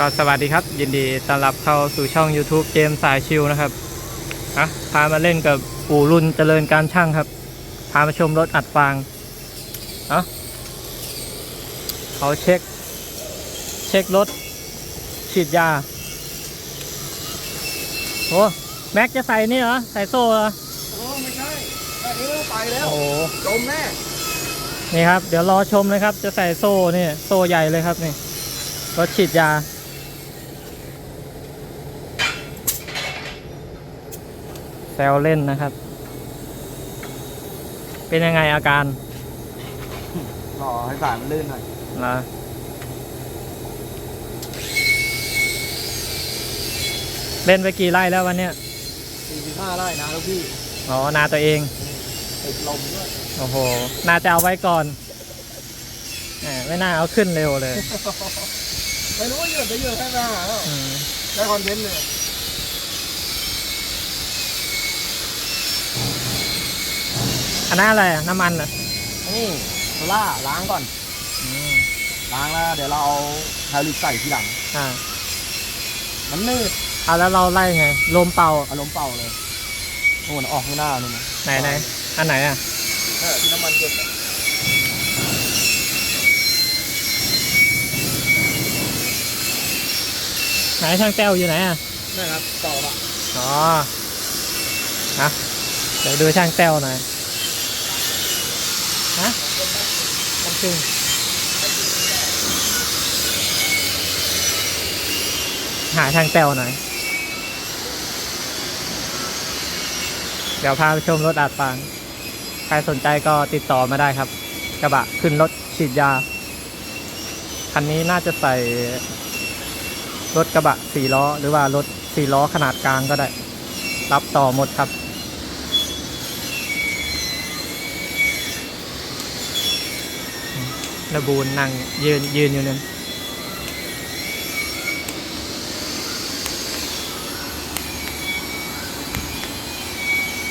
ก็สวัสดีครับ ยินดีต้อนรับเข้าสู่ช่อง YouTube เจมส์สายชิวนะครับอะพามาเล่นกับปู่รุ่นเจริญการช่างครับ พามาชมรถอัดฟางเอะเขาเช็ค เช็ครถ ฉีดยาโอ้แม็กจะใส่นี่เหรอ ใส่โซ่เหรอโอ้ไม่ใช่อันนี้ไปแล้วโอ้โหจมแน่นี่ครับ เดี๋ยวรอชมเลยครับ จะใส่โซ่นี่ โซ่ใหญ่เลยครับนี่รถฉีดยา แซวเล่นนะครับ เป็นยังไงอาการรอให้สายมันลื่นหน่อยนะเล่นไปกี่ไร่แล้ววันเนี้ย45ไร่นะลูกพี่อ๋อนาตัวเองติดลมด้วยโอ้โหน่าจะเอาไว้ก่อนแหมไม่น่าเอาขึ้นเร็วเลย ไม่รู้ว่าเหยื่อจะเหยื่อแค่ไหนแล้วอืมได้คอนเทนต์เลย นนั้นอะไรอะน้ำมันเหรอนี่โซล่าล้างก่อน อืมล้างแล้วเดี๋ยวเราเอาไฮดรอลิกใส่ทีหลัง อ่ามันนืดเอาแล้วเราไล่ไง ลมเป่าอารมณ์เป่าเลยโน่นออกข้างหน้านู่นนะไหนไหนอันไหนอะ เออที่น้ำมันหยดอะไหนช่างแต้วอยู่ไหนอะนี่ครับต่อละอ๋อนะเดี๋ยวดูช่างแต้วหน่อยฮะ ต้นครึ่งหาช่างแต้วหน่อย เดี๋ยวพาไปชมรถอัดฟาง ใครสนใจก็ติดต่อมาได้ครับ กระบะขึ้นรถฉีดยา คันนี้น่าจะใส่รถกระบะสี่ล้อ หรือว่ารถสี่ล้อขนาดกลางก็ได้ รับต่อหมดครับ ระบูนนั่งยืนยืนอยู่นั่น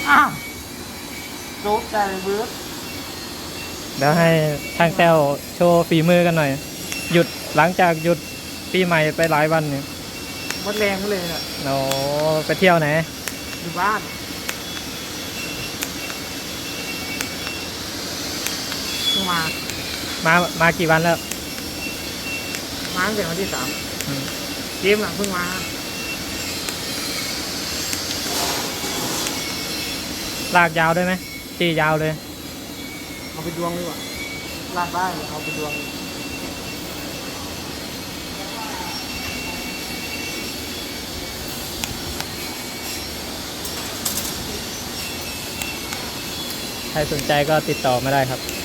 อ้าวจุ๊บใจเลยบื้อเดี๋ยวให้ช่างแต้วโชว์ฝีมือกันหน่อย หยุดหลังจากหยุดปีใหม่ไปหลายวันเนี่ยมดแรงเลยเนี่ยเราไปเที่ยวไหนอยู่บ้านเพิ่งมา มามากี่วันแล้วมาตั้งแต่วันที่สามอืมทีมอะเพิ่งมาลากยาวด้วยไหมตียาวเลย เอาไปดวงดีกว่าลากได้เอาไปดวงใครสนใจก็ติดต่อมาได้ครับเ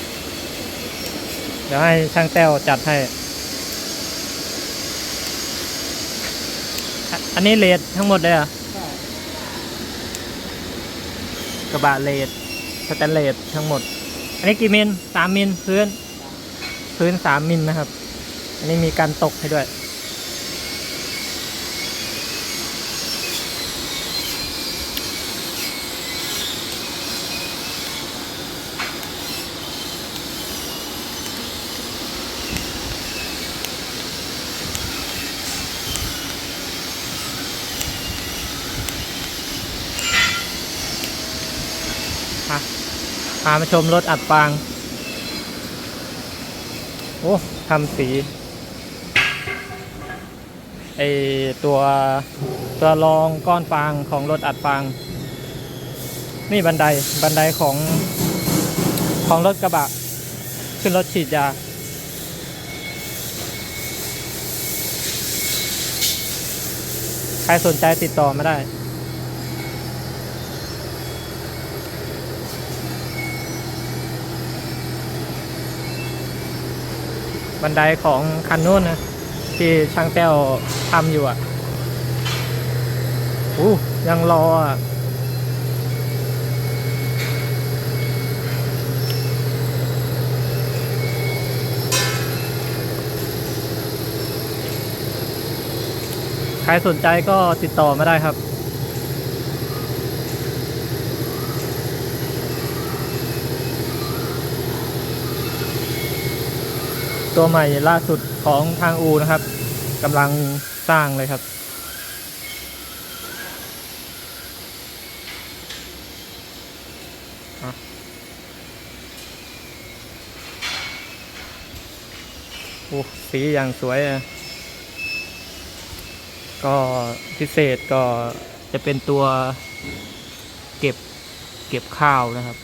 ดี๋ยวให้ช่างแต้วจัดให้ อันนี้เลททั้งหมดเลยอะกระบะเลทสแตนเลสทั้งหมด อันนี้กี่มิลสามมิลพื้น พื้นสามมิลนะครับ อันนี้มีการตกให้ด้วย พามาชมรถอัดฟาง โอ้ทำสีไอตัวตัวรองก้อนฟางของรถอัดฟาง นี่บันไดบันไดของของรถกระบะ ขึ้นรถฉีดยาใครสนใจติดต่อมาได้ บันไดของคันนู้นนะ ที่ช่างแต้วทำอยู่อะอู้ยังรออะใครสนใจก็ติดต่อมาได้ครับ ตัวใหม่ล่าสุดของทางอูนะครับกำลังสร้างเลยครับอะโอ้สีอย่างสวยอะก็พิเศษก็จะเป็นตัวเก็บเก็บข้าวนะครับ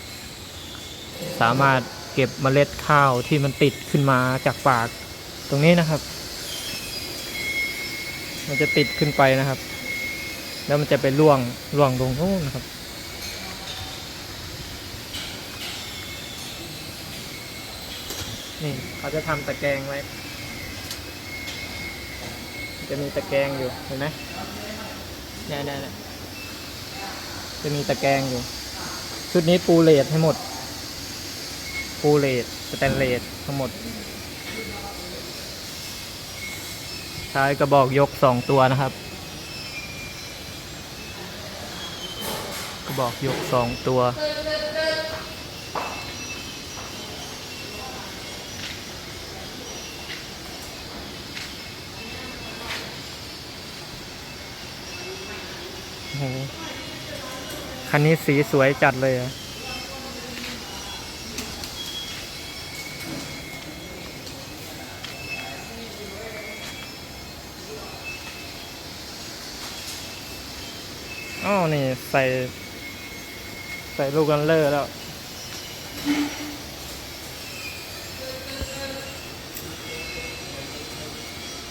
สามารถ เก็บเมล็ดข้าวที่มันติดขึ้นมาจากปากตรงนี้นะครับ มันจะติดขึ้นไปนะครับ แล้วมันจะไปล่วงล่วงลงโน้นนะครับนี่เขาจะทำตะแกรงไว้ จะมีตะแกรงอยู่เห็นไหมเนี่ยเนี่ยเนี่ยจะมีตะแกรงอยู่ ชุดนี้ปูเลดให้หมด ปูเลดสแตนเลสทั้งหมด ใช้กระบอกยกสองตัวนะครับ กระบอกยกสองตัวโอ้โหคันนี้สีสวยจัดเลยอะ นี่ใส่ ใส่ลูกกันเลอร์แล้ว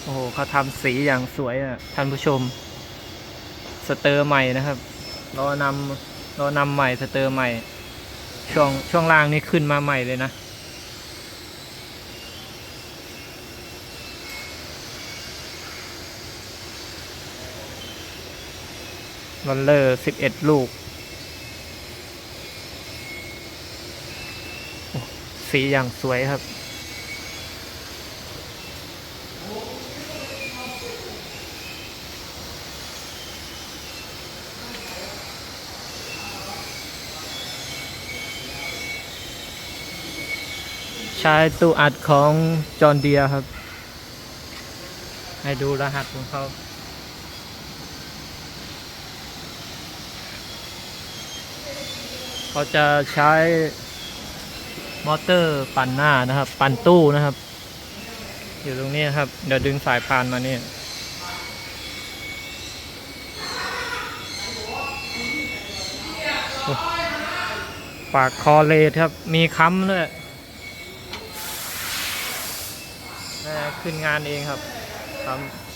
โอ้โหเขาทำสีอย่างสวยอะ ท่านผู้ชม สเตอร์ใหม่นะครับ รอนำรอนำใหม่สเตอร์ใหม่ ช่วงช่วงล่างนี่ขึ้นมาใหม่เลยนะ รอนเลอร์สิบเอ็ดลูก สีอย่างสวยครับ ใช้ตู้อัดของจอห์นเดียครับ ให้ดูรหัสของเขา เขาจะใช้มอเตอร์ปั่นหน้านะครับ ปั่นตู้นะครับ อยู่ตรงนี้ครับ เดี๋ยวดึงสายพานมาเนี่โอ้ปากคอเลดครับ มีค้ำด้วยขึ้นงานเองครับทำ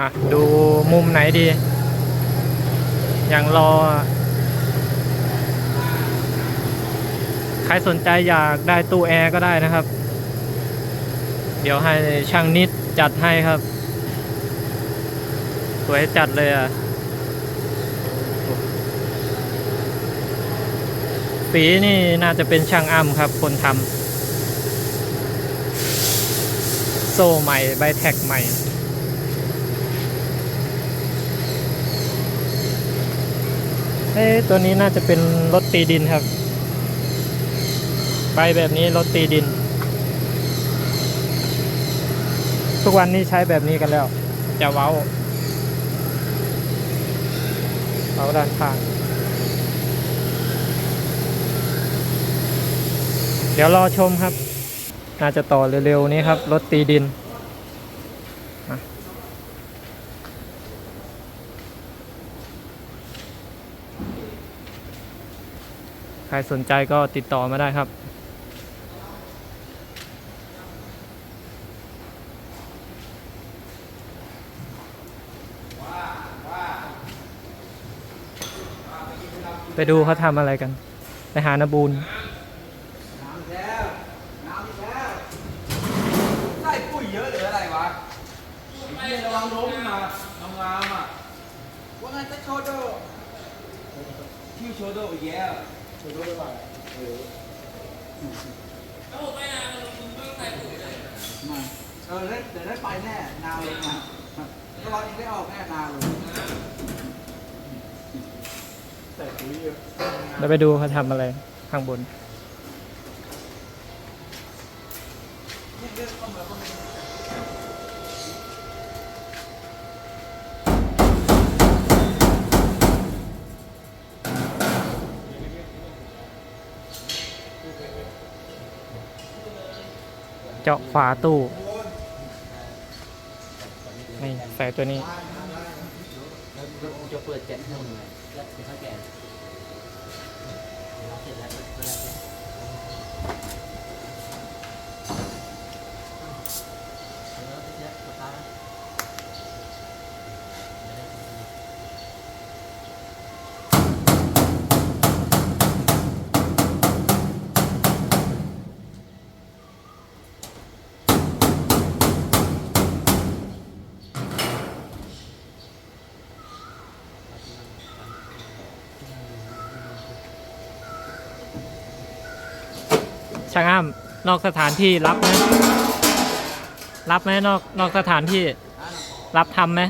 อะดูมุมไหนดี อย่างรอ ใครสนใจอยากได้ตู้แอร์ก็ได้นะครับ เดี๋ยวให้ช่างนิดจัดให้ครับ สวยจัดเลยอะ สีนี่น่าจะเป็นช่างอ้ำครับ คนทำโซ่ใหม่ ใบแท็กใหม่ เอ้ตัวนี้น่าจะเป็นรถตีดินครับใบแบบนี้รถตีดิน ทุกวันนี้ใช้แบบนี้กันแล้ว จะเว้าเว้าด้านข้าง เดี๋ยวรอชมครับ น่าจะต่อเร็วๆนี้ครับ รถตีดิน ใครสนใจก็ติดต่อมาได้ครับ ไปดูเขาทำอะไรกัน ไปหานาบูลน้ำแล้วน้ำแล้วใส่ปุ๋ยเยอะหรืออะไรวะไอ้เหี้ยระวังล้มนะงามงามอะว่าไงจะโชว์ดูที่โชโดอีกแล้ว ดูดูไปก่อนเออมาเออเดี๋ยวเดี๋ยวได้ไปแน่นาวเลยนะก็เราเองได้ออกแน่นาวเลยแต่ปุ๋ยเยอะ เราไปดูเขาทำอะไรข้างบน เจาะฝาตู้นี่ใส่ตัวนี้จะเปิดแกะให้มึงไงแล้วกูเข้าแกะเสร็จแล้วกดตา ช่างอ้ามนอกสถานที่รับไหมรับไหมนอกนอกสถานที่รับทำไหม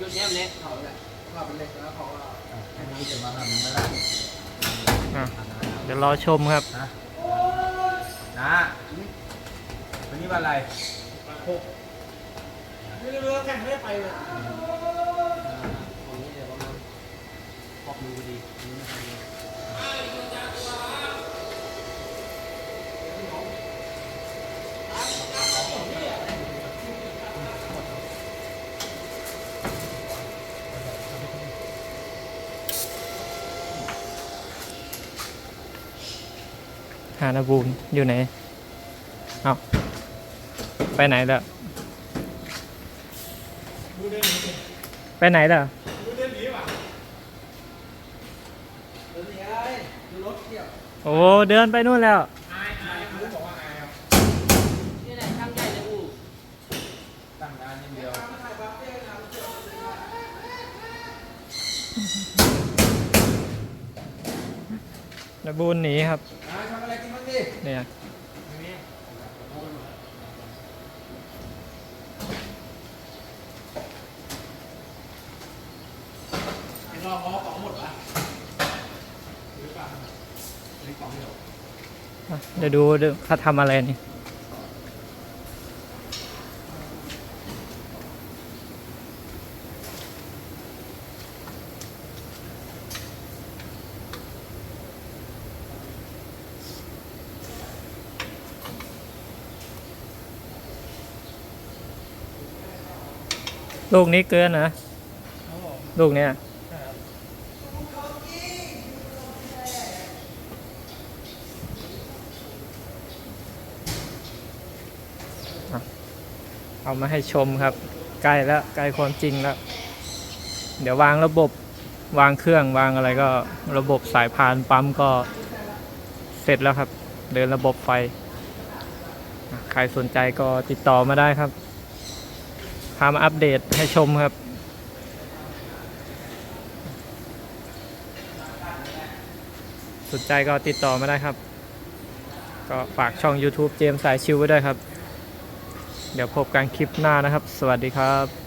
ยุดเนี้ยมันเล็กเขาแหละว่าเป็นเล็กแล้วเขาก็อันนี้จะมาทำมาละอะเดี๋ยวรอชมครับนะวันนี้วันอะไร ไม่รู้ว่าแข่งไม่ได้ไปเลยของนี้เดี๋ยวประมาณพอกดูดีนี่นะครับหานาบูมอยู่ไหน เอาไปไหนแล้ว ไปไหนแล้วดูเล่นดีป่ะเดี๋ยวนี้ไงดูรถเที่ยวโอ้ เดินไปนู่นแล้วอายอายรู้บอกว่าอายครับนี่แหละช่างใหญ่เลยอูตั้งร้านนิดเดียวนาบูนหนีครับอ่าทำอะไรกินบ้างดิเนี่ย ไอ้รอพอของหมดละหรือเปล่าหรือของเดียวอะเดี๋ยวดูดูเขาทำอะไรนี่ลูกนี้เกินนะ ลูกเนี้ย เอามาให้ชมครับ ใกล้แล้วใกล้ความจริงแล้ว เดี๋ยววางระบบวางเครื่องวางอะไรก็ระบบสายพานปั๊มก็เสร็จแล้วครับ เดินระบบไฟ ใครสนใจก็ติดต่อมาได้ครับพามาอัปเดตให้ชมครับสนใจก็ติดต่อมาได้ครับ ก็ฝากช่อง YouTube เจมสายชิวไว้ด้วยครับ เดี๋ยวพบกันคลิปหน้านะครับ สวัสดีครับ